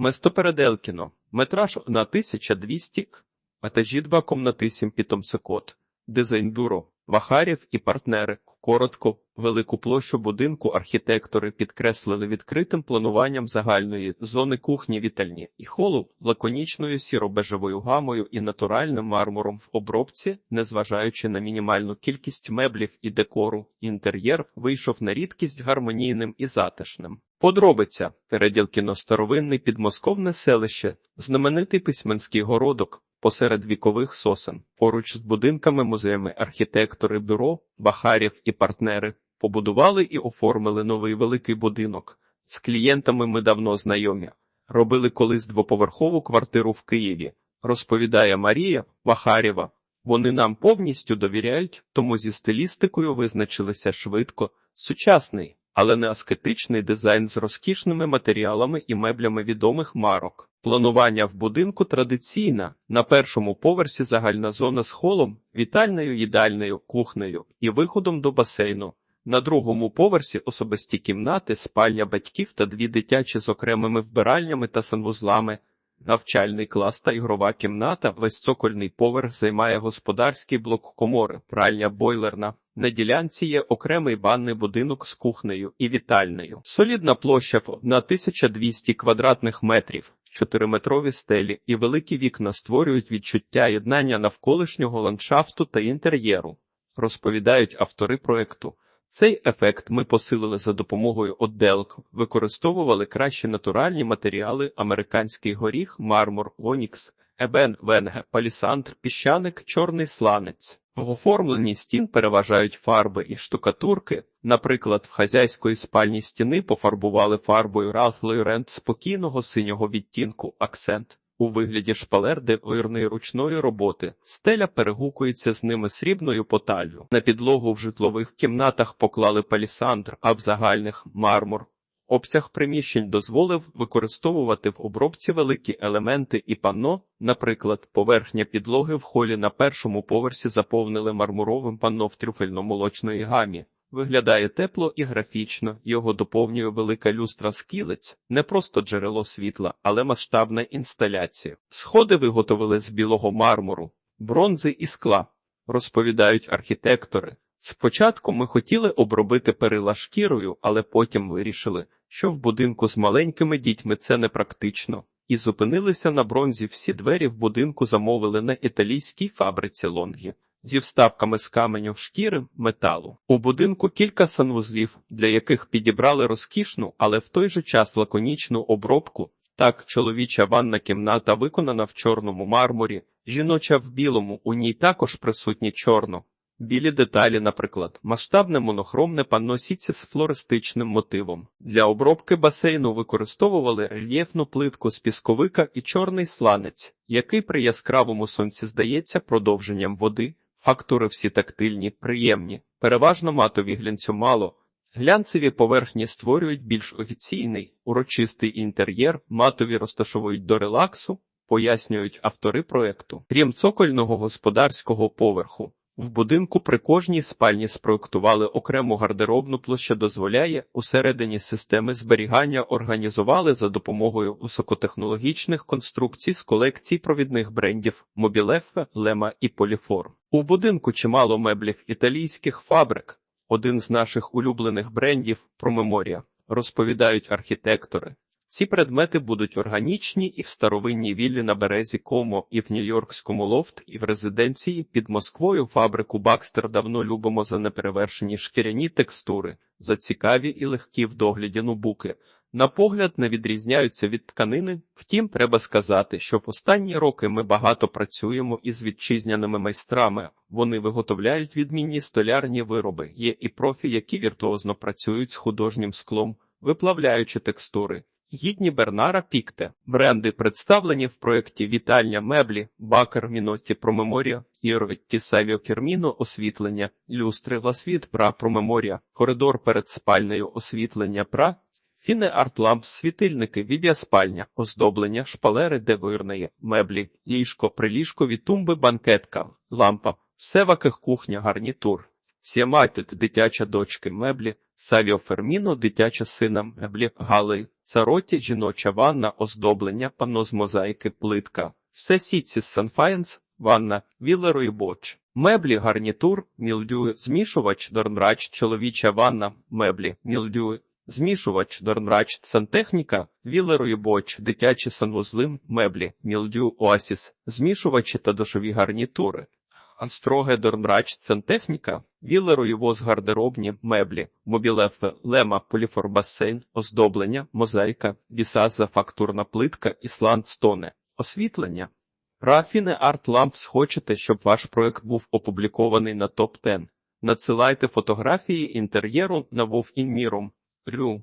Место Переделкіно. Метраж на 1200 к. Етажі два комнати 7 питомцекот. Дизайн бюро. Вахарів і партнери. Коротко, велику площу будинку архітектори підкреслили відкритим плануванням загальної зони кухні вітальні і холу, лаконічною сіро-бежевою гамою і натуральним мармуром в обробці, незважаючи на мінімальну кількість меблів і декору, інтер'єр вийшов на рідкість гармонійним і затишним. Подробиця переділ кіностаровинний підмосковне селище, знаменитий письменський городок, посеред вікових сосен. Поруч з будинками музеями архітектори бюро, Бахарів і партнери побудували і оформили новий великий будинок. З клієнтами ми давно знайомі. Робили колись двоповерхову квартиру в Києві, розповідає Марія Бахарєва. Вони нам повністю довіряють, тому зі стилістикою визначилися швидко, сучасний але не аскетичний дизайн з розкішними матеріалами і меблями відомих марок. Планування в будинку традиційне. На першому поверсі загальна зона з холом, вітальною їдальнею, кухнею і виходом до басейну. На другому поверсі особисті кімнати, спальня батьків та дві дитячі з окремими вбиральнями та санвузлами. Навчальний клас та ігрова кімната, весь цокольний поверх займає господарський блок комори, пральня бойлерна. На ділянці є окремий банний будинок з кухнею і вітальнею. Солідна площа на 1200 квадратних метрів, чотириметрові стелі і великі вікна створюють відчуття єднання навколишнього ландшафту та інтер'єру, розповідають автори проекту. Цей ефект ми посилили за допомогою отделок, використовували кращі натуральні матеріали: американський горіх, мармур, онікс, ебен, венге, палісандр, піщаник, чорний сланець. В оформленні стін переважають фарби і штукатурки. Наприклад, в хазяйської спальні стіни пофарбували фарбою Ralph Lauren спокійного синього відтінку акцент у вигляді шпалер дивирної ручної роботи. Стеля перегукується з ними срібною поталлю. На підлогу в житлових кімнатах поклали палісандр, а в загальних мармур. Обсяг приміщень дозволив використовувати в обробці великі елементи і панно, наприклад, поверхня підлоги в холі на першому поверсі заповнили мармуровим панно в трюфельно-молочної гамі. Виглядає тепло і графічно, його доповнює велика люстра скілець, не просто джерело світла, але масштабна інсталяція. Сходи виготовили з білого мармуру, бронзи і скла, розповідають архітектори. Спочатку ми хотіли обробити перила шкірою, але потім вирішили, що в будинку з маленькими дітьми це непрактично, і зупинилися на бронзі. Всі двері в будинку замовили на італійській фабриці лонгі зі вставками з каменю шкіри металу. У будинку кілька санвузлів, для яких підібрали розкішну, але в той же час лаконічну обробку. Так, чоловіча ванна кімната виконана в чорному мармурі, жіноча в білому, у ній також присутні чорно. Білі деталі, наприклад, масштабне монохромне панно сітці з флористичним мотивом. Для обробки басейну використовували рельєфну плитку з пісковика і чорний сланець, який при яскравому сонці здається продовженням води. Фактури всі тактильні, приємні, переважно матові глянцю мало. Глянцеві поверхні створюють більш офіційний, урочистий інтер'єр, матові розташовують до релаксу, пояснюють автори проекту. Крім цокольного господарського поверху, в будинку при кожній спальні спроектували окрему гардеробну площа дозволяє усередині системи зберігання організували за допомогою високотехнологічних конструкцій з колекцій провідних брендів Мобілефе, Лема і Поліфор. У будинку чимало меблів італійських фабрик. Один з наших улюблених брендів Промеморія, розповідають архітектори. Ці предмети будуть органічні і в старовинній віллі на березі Комо, і в Нью-Йоркському лофт, і в резиденції під Москвою фабрику Бакстер давно любимо за неперевершені шкіряні текстури, за цікаві і легкі в догляді нубуки. На погляд не відрізняються від тканини. Втім, треба сказати, що в останні роки ми багато працюємо із вітчизняними майстрами. Вони виготовляють відмінні столярні вироби. Є і профі, які віртуозно працюють з художнім склом, виплавляючи текстури. Гідні Бернара Пікте. Бренди представлені в проєкті Вітальня меблі, Бакер Міноті Промеморія, Ірветті Савіо Керміно освітлення, люстри Ласвіт Пра Промеморія, коридор перед спальнею освітлення Пра, Фіне Ламп, світильники, відя спальня, оздоблення, шпалери девирної, меблі, ліжко, приліжкові тумби, банкетка, лампа, всеваких кухня, гарнітур. Сіамайтед дитяча дочки меблі, Савіо Ферміно дитяча сина меблі, Гали, Цароті жіноча ванна, оздоблення, панно з мозаїки, плитка, все сітці Санфаєнс, ванна, Вілеро і Боч. Меблі, гарнітур, мілдю, змішувач, дорнрач, чоловіча ванна, меблі, мілдю, змішувач, дорнрач, сантехніка, Вілеро і Боч, дитячі санвузли, меблі, мілдю, оасіс, змішувачі та душові гарнітури. Астроге Дорнрач Сантехніка, Вілеру і воз гардеробні, меблі, мобілефе, лема, поліфорбасейн, оздоблення, мозаїка, вісаза, фактурна плитка, ісланд, стоне, освітлення. Рафіне Арт Лампс хочете, щоб ваш проект був опублікований на топ 10 Надсилайте фотографії інтер'єру на Вов Інмірум. Рю.